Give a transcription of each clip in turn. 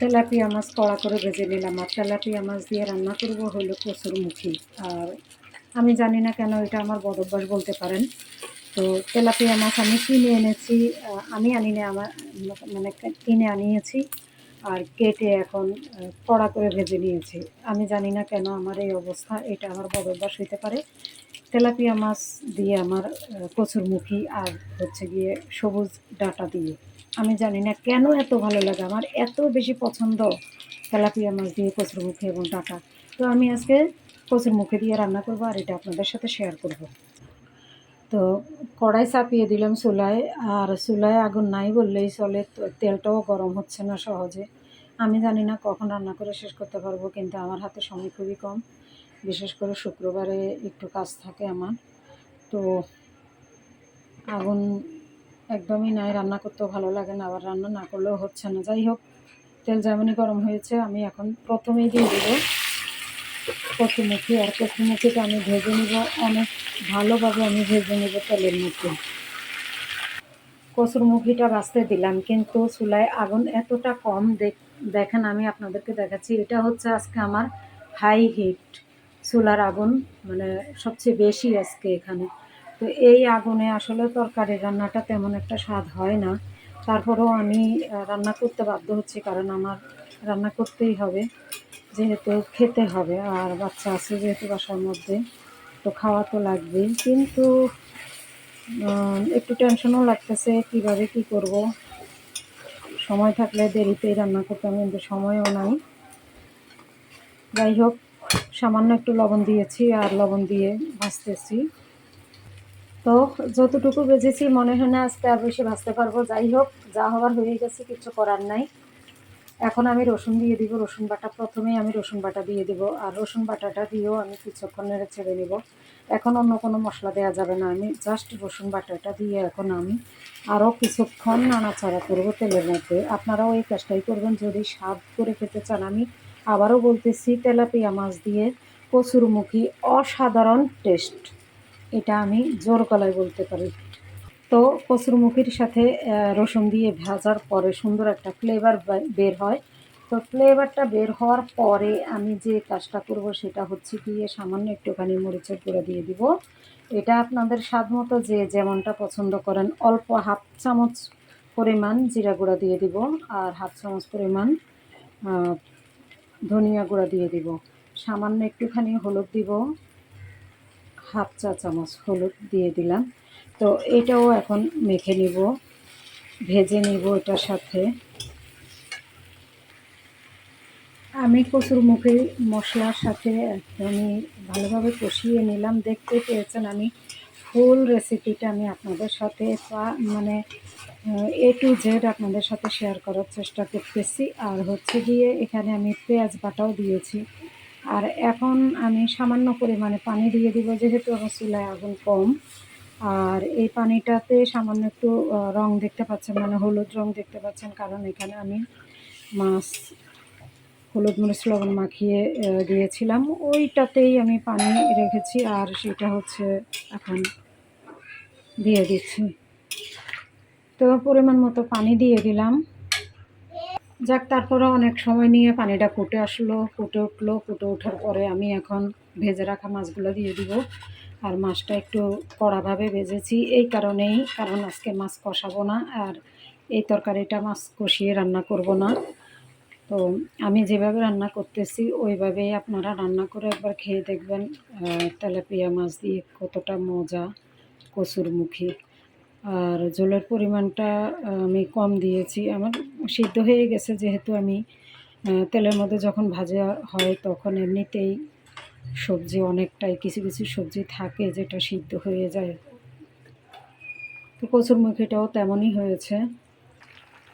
Tilapia মাছ কড়া করে ভেজে নিলাম আর তেলাপিয়া মাছ দিয়ে রান্না করব হলো কচুর মুখি। আর আমি জানি না কেন এটা আমার বদভ্যাস বলতে পারেন। তো তেলাপিয়া মাছ আমি কিনে এনেছি আমি আনি না আমার মানে কিনে আনিয়েছি আর কেটে এখন কড়া করে ভেজে নিয়েছি। আমি জানি না কেন আমার এই অবস্থা এটা আমার বদভ্যাস হইতে পারে। তেলাপিয়া মাছ দিয়ে আমার আহ, কচুর মুখি আর হচ্ছে গিয়ে সবুজ ডাটা দিয়ে। আমি জানি না কেন এত ভালো লাগে। আমার এত বেশি পছন্দ তেলাপিয়া মাছ দিয়ে কচুর মুখি এবং ডাটা। তো আমি আজকে কচুর মুখে দিয়ে রান্না করব আর এটা আপনাদের সাথে শেয়ার করব। তো কড়াই চাপিয়ে দিলাম চুলায়, আর চুলায় আগুন নাই বললেই চলে তেলটাও গরম হচ্ছে না সহজে। আমি জানি না কখন রান্না করে শেষ করতে পারব, কিন্তু আমার হাতে সময় খুবই কম। বিশেষ করে শুক্রবারে একটু কাজ থাকে আমার। তো আগুন একদমই নাই, রান্না করতেও ভালো লাগে না, আবার রান্না না করলেও হচ্ছে না। যাই হোক, তেল যেমনই গরম হয়েছে, আমি এখন প্রথমেই দিয়ে দেবো কচুমুখি আর কচুমুখিটা আমি ভেজে নিব, অনেক ভালোভাবে আমি ভেজে নেব তেলের মধ্যে। কচুরমুখিটা বাঁচতে দিলাম, কিন্তু চুলায় আগুন এতটা কম দেখ- দেখেন আমি আপনাদেরকে দেখাচ্ছি, এটা হচ্ছে আজকে আমার হাই হিট চুলার আগুন মানে সবচেয়ে বেশি আজকে এখানে। তো এই আগুনে আসলে তরকারি রান্নাটা তেমন একটা স্বাদ হয় না। তারপরেও আমি রান্না করতে বাধ্য হচ্ছি কারণ আমার রান্না করতেই হবে, যেহেতু খেতে হবে, আর বাচ্চা আছে যেহেতু বাসার মধ্যে, তো খাওয়া তো লাগবেই। কিন্তু একটু টেনশনও লাগতেছে, কীভাবে কি করব? সময় থাকলে দেরিতেই রান্না করতাম, কিন্তু সময়ও নাই। যাই হোক, সামান্য একটু লবণ দিয়েছি, আর লবণ দিয়ে ভাজতেছি। তো যতটুকু বেজেছি মনে হয় না আজকে আর বেশি ভাজতে পারব। যাই হোক, যা হওয়ার হয়ে গেছে, কিছু করার নাই। এখন আমি রসুন দিয়ে দিব, রসুন বাটা। প্রথমেই আমি রসুন বাটা দিয়ে দিব, আর রসুন বাটাটা দিয়েও আমি কিছুক্ষণ নেড়ে ছেড়ে নিব। এখন অন্য কোনো মশলা দেওয়া যাবে না। আমি জাস্ট রসুন বাটাটা দিয়ে এখন আমি আরও কিছুক্ষণ নাড়াচাড়া করব তেলের মধ্যে। আপনারাও এই কাজটাই করবেন, যদি স্বাদ করে খেতে চান। আমি আবারও বলতেছি, তেলাপিয়া মাছ দিয়ে কচুরমুখী অসাধারণ টেস্ট এটা আমি জোর গলায় বলতে পারি। তো কচুরমুখির সাথে রসুন দিয়ে ভাজার পরে সুন্দর একটা ফ্লেভার বের হয়। তো ফ্লেভারটা বের হওয়ার পরে আমি যে কাজটা করব সেটা হচ্ছে গিয়ে সামান্য একটুখানি মরিচের গুঁড়ো দিয়ে দিব। এটা আপনাদের স্বাদ মতো যে যেমনটা পছন্দ করেন, অল্প হাফ চামচ পরিমাণ জিরা গুঁড়া দিয়ে দিব আর হাফ চামচ পরিমাণ ধনিয়া গুঁড়া দিয়ে দিব। সামান্য একটুখানি হলুদ দিব। হাফ চা চামচ হলুদ দিয়ে দিলাম। তো এটাও এখন মেখে নিব, ভেজে নিব এটার সাথে। আমি কচুর মুখে মশলার সাথে একদমই ভালোভাবে কষিয়ে নিলাম। দেখতে পেয়েছেন আমি ফুল রেসিপিটা আমি আপনাদের সাথে মানে এ টু জেড আপনাদের সাথে শেয়ার করার চেষ্টা করতেছি। আর হচ্ছে গিয়ে এখানে আমি পেঁয়াজ বাটাও দিয়েছি। আর এখন আমি সামান্য পরিমাণে পানি দিয়ে দিব, যেহেতু আমার চুলায় আগুন কম। আর এই পানিটাতে সামান্য একটু রং দেখতে পাচ্ছেন মানে হলুদ রং দেখতে পাচ্ছেন, কারণ এখানে আমি মাছ, হলুদ মরিচ, লবণ মাখিয়ে দিয়েছিলাম। ওইটাতেই আমি পানি রেখেছি, আর সেটা হচ্ছে এখন দিয়ে দিচ্ছি। তো পরিমাণ মতো পানি দিয়ে দিলাম। যাক তারপরে অনেক সময় নিয়ে পানিটা ফুটে আসলো, ফুটে উঠল, ফুটে ওঠার পরে আমি এখন ভেজে রাখা মাছগুলো দিয়ে দিব। আর মাছটা একটু কড়াভাবে ভেজেছি, এই কারণেই, কারণ আজকে মাছ কষাবো না আর এই তরকারিটা মাছ কষিয়ে রান্না করব না। তো আমি যেভাবে রান্না করতেছি, ওইভাবেই আপনারা রান্না করে একবার খেয়ে দেখবেন তেলাপিয়া মাছ দিয়ে কতটা মজা কচুর কচুরমুখী। আর জলের পরিমাণটা আমি কম দিয়েছি। আমার সিদ্ধ হয়ে গেছে যেহেতু আমি তেলের মধ্যে যখন ভাজা হয় তখন এমনিতেই সবজি অনেকটাই, কিছু কিছু সবজি থাকে যেটা সিদ্ধ হয়ে যায়। তো কচুরমুখীটাও তেমনই হয়েছে।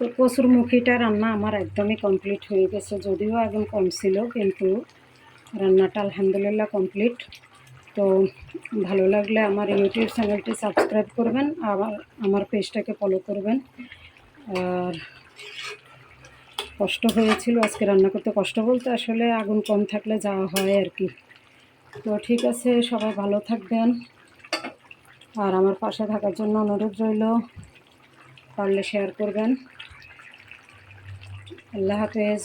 তো কচুরমুখীটা রান্না আমার একদমই কমপ্লিট হয়ে গেছে, যদিও আগুন কম ছিল, কিন্তু রান্নাটা আলহামদুলিল্লাহ কমপ্লিট। তো ভালো লাগলে আমার ইউটিউব চ্যানেলটি সাবস্ক্রাইব করবেন, আবার আমার পেজটাকে ফলো করবেন। আর কষ্ট হয়েছিল, আজকে রান্না করতে কষ্ট বলতে আসলে আগুন কম থাকলে যাওয়া হয় আর কি। তো ঠিক আছে, সবাই ভালো থাকবেন। আর আমার পাশে থাকার জন্য অনুরোধ রইল, পারলে শেয়ার করবেন। আল্লাহ হাফেজ।